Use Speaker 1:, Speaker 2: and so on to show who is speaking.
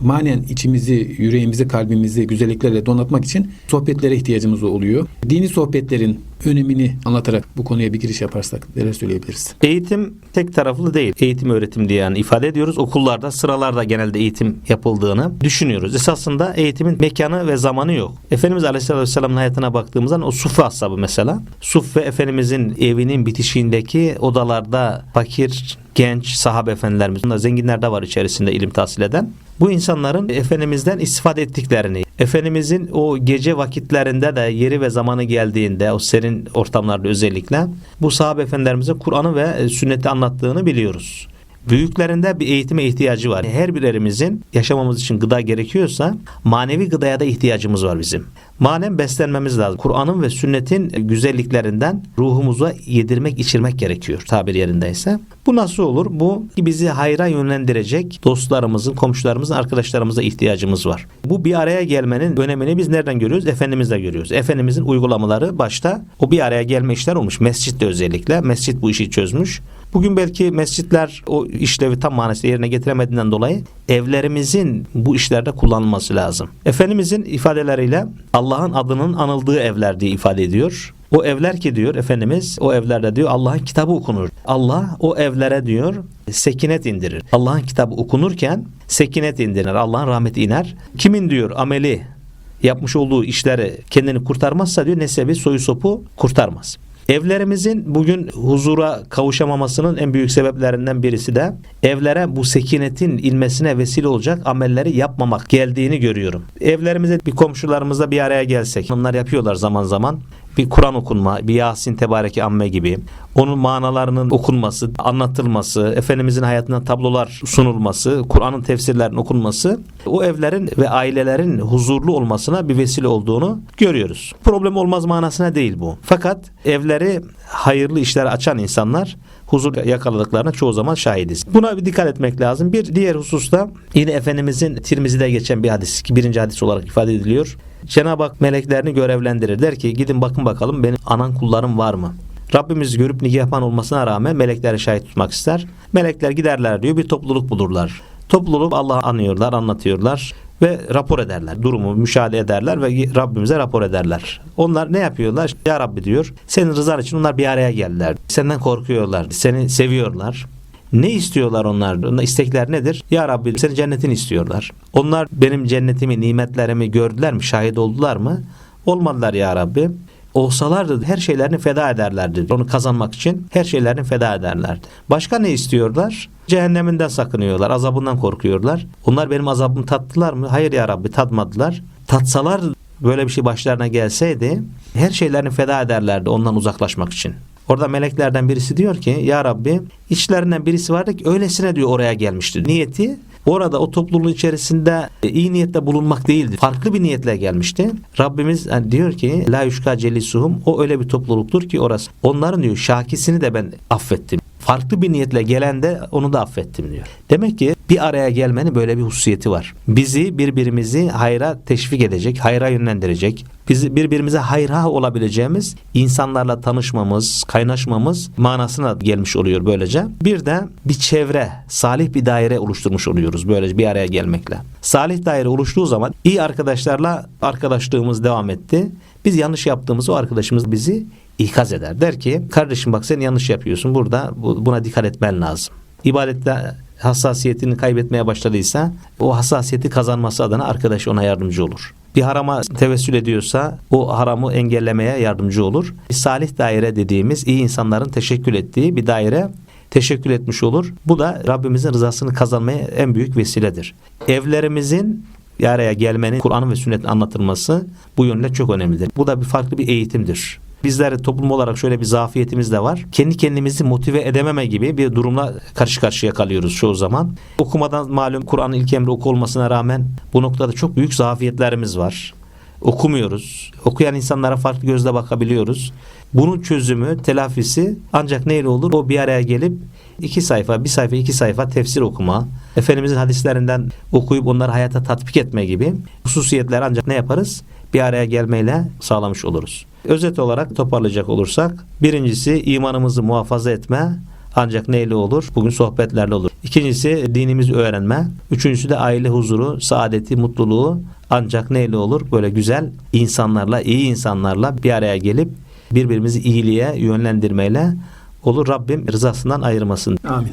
Speaker 1: manen içimizi, yüreğimizi, kalbimizi güzelliklerle donatmak için sohbetlere ihtiyacımız oluyor. Dini sohbetlerin önemini anlatarak bu konuya bir giriş yaparsak neler söyleyebiliriz?
Speaker 2: Eğitim tek taraflı değil. Eğitim öğretim diye yani ifade ediyoruz. Okullarda sıralarda genelde eğitim yapıldığını düşünüyoruz. Esasında eğitimin mekanı ve zamanı yok. Efendimiz Aleyhisselatü Vesselam'ın hayatına baktığımızda o Suffe ashabı mesela. Suffe Efendimizin evinin bitişiğindeki odalarda fakir genç sahabe efendilerimiz, bunlar zenginler de var içerisinde ilim tahsil eden. Bu insanların Efendimiz'den istifade ettiklerini, Efendimizin o gece vakitlerinde de yeri ve zamanı geldiğinde o serin ortamlarda özellikle bu sahabe efendilerimize Kur'an'ı ve sünneti anlattığını biliyoruz. Büyüklerinde bir eğitime ihtiyacı var. Her birerimizin yaşamamız için gıda gerekiyorsa manevi gıdaya da ihtiyacımız var bizim. Manen beslenmemiz lazım. Kur'an'ın ve sünnetin güzelliklerinden ruhumuza yedirmek, içirmek gerekiyor tabir yerindeyse. Bu nasıl olur? Bu bizi hayra yönlendirecek dostlarımızın, komşularımızın, arkadaşlarımıza ihtiyacımız var. Bu bir araya gelmenin önemini biz nereden görüyoruz? Efendimiz'de görüyoruz. Efendimizin uygulamaları başta o bir araya gelme işler olmuş. Mescitte özellikle. Mescit bu işi çözmüş. Bugün belki mescitler o işlevi tam manasıyla yerine getiremediğinden dolayı evlerimizin bu işlerde kullanılması lazım. Efendimizin ifadeleriyle Allah'ın adının anıldığı evler diye ifade ediyor. O evler ki diyor Efendimiz o evlerde diyor Allah'ın kitabı okunur. Allah o evlere diyor sekinet indirir. Allah'ın kitabı okunurken sekinet indirir. Allah'ın rahmeti iner. Kimin diyor ameli yapmış olduğu işleri kendini kurtarmazsa diyor nesebi soyu sopu kurtarmaz. Evlerimizin bugün huzura kavuşamamasının en büyük sebeplerinden birisi de evlere bu sekinetin inmesine vesile olacak amelleri yapmamak geldiğini görüyorum. Evlerimize bir komşularımızla bir araya gelsek, onlar yapıyorlar zaman zaman bir Kur'an okunma, bir Yasin Tebareke Amme gibi onun manalarının okunması, anlatılması, Efendimizin hayatından tablolar sunulması, Kur'an'ın tefsirlerinin okunması o evlerin ve ailelerin huzurlu olmasına bir vesile olduğunu görüyoruz. Problem olmaz manasına değil bu. Fakat evleri hayırlı işler açan insanlar huzur yakaladıklarına çoğu zaman şahidiz. Buna bir dikkat etmek lazım. Bir diğer hususta yine Efendimizin Tirmizi'de geçen bir hadis birinci hadis olarak ifade ediliyor. Cenab-ı Hak meleklerini görevlendirir. Der ki gidin bakın bakalım benim anan kullarım var mı? Rabbimiz görüp nigahban olmasına rağmen melekleri şahit tutmak ister. Melekler giderler diyor bir topluluk bulurlar. Topluluk Allah'ı anıyorlar, anlatıyorlar ve rapor ederler. Durumu müşahede ederler ve Rabbimize rapor ederler. Onlar ne yapıyorlar? Ya Rabbi diyor. Senin rızan için onlar bir araya geldiler. Senden korkuyorlar. Seni seviyorlar. Ne istiyorlar onlar? İstekler nedir? Ya Rabbi senin cennetini istiyorlar. Onlar benim cennetimi, nimetlerimi gördüler mi? Şahit oldular mı? Olmadılar ya Rabbi. Olsalardı her şeylerini feda ederlerdi. Onu kazanmak için her şeylerini feda ederlerdi. Başka ne istiyorlar? Cehenneminden sakınıyorlar, azabından korkuyorlar. Onlar benim azabımı tattılar mı? Hayır ya Rabbi tatmadılar. Tatsalar böyle bir şey başlarına gelseydi her şeylerini feda ederlerdi ondan uzaklaşmak için. Orada meleklerden birisi diyor ki ya Rabbi içlerinden birisi vardı ki öylesine diyor oraya gelmişti. Niyeti orada o topluluğun içerisinde iyi niyetle bulunmak değildi. Farklı bir niyetle gelmişti. Rabbimiz yani diyor ki la yuşka celisuhum o öyle bir topluluktur ki orası. Onların diyor şakisini de ben affettim. Farklı bir niyetle gelen de onu da affettim diyor. Demek ki bir araya gelmenin böyle bir hususiyeti var. Bizi birbirimizi hayra teşvik edecek, hayra yönlendirecek, bizi birbirimize hayra olabileceğimiz insanlarla tanışmamız, kaynaşmamız manasına gelmiş oluyor böylece. Bir de bir çevre, salih bir daire oluşturmuş oluyoruz böylece bir araya gelmekle. Salih daire oluştuğu zaman iyi arkadaşlarla arkadaşlığımız devam etti. Biz yanlış yaptığımız o arkadaşımız bizi ikaz eder. Der ki kardeşim bak sen yanlış yapıyorsun burada buna dikkat etmen lazım. İbadette hassasiyetini kaybetmeye başladıysa o hassasiyeti kazanması adına arkadaş ona yardımcı olur. Bir harama tevessül ediyorsa o haramı engellemeye yardımcı olur. Bir salih daire dediğimiz iyi insanların teşekkül ettiği bir daire teşekkür etmiş olur. Bu da Rabbimizin rızasını kazanmaya en büyük vesiledir. Evlerimizin bir araya gelmenin Kur'an ve sünnetin anlatılması bu yönde çok önemlidir. Bu da bir farklı bir eğitimdir. Bizler toplum olarak şöyle bir zafiyetimiz de var. Kendi kendimizi motive edememe gibi bir durumla karşı karşıya kalıyoruz çoğu zaman. Okumadan malum Kur'an'ın ilk emri oku olmasına rağmen bu noktada çok büyük zafiyetlerimiz var. Okumuyoruz. Okuyan insanlara farklı gözle bakabiliyoruz. Bunun çözümü, telafisi ancak neyle olur? O bir araya gelip iki sayfa, bir sayfa, iki sayfa tefsir okuma, Efendimizin hadislerinden okuyup onları hayata tatbik etme gibi hususiyetler ancak ne yaparız? Bir araya gelmeyle sağlamış oluruz. Özet olarak toparlayacak olursak birincisi imanımızı muhafaza etme, ancak neyle olur? Bugün sohbetlerle olur. İkincisi dinimizi öğrenme. Üçüncüsü de aile huzuru, saadeti, mutluluğu ancak neyle olur? Böyle güzel insanlarla, iyi insanlarla bir araya gelip birbirimizi iyiliğe yönlendirmeyle olur. Rabbim rızasından ayırmasın.
Speaker 1: Amin.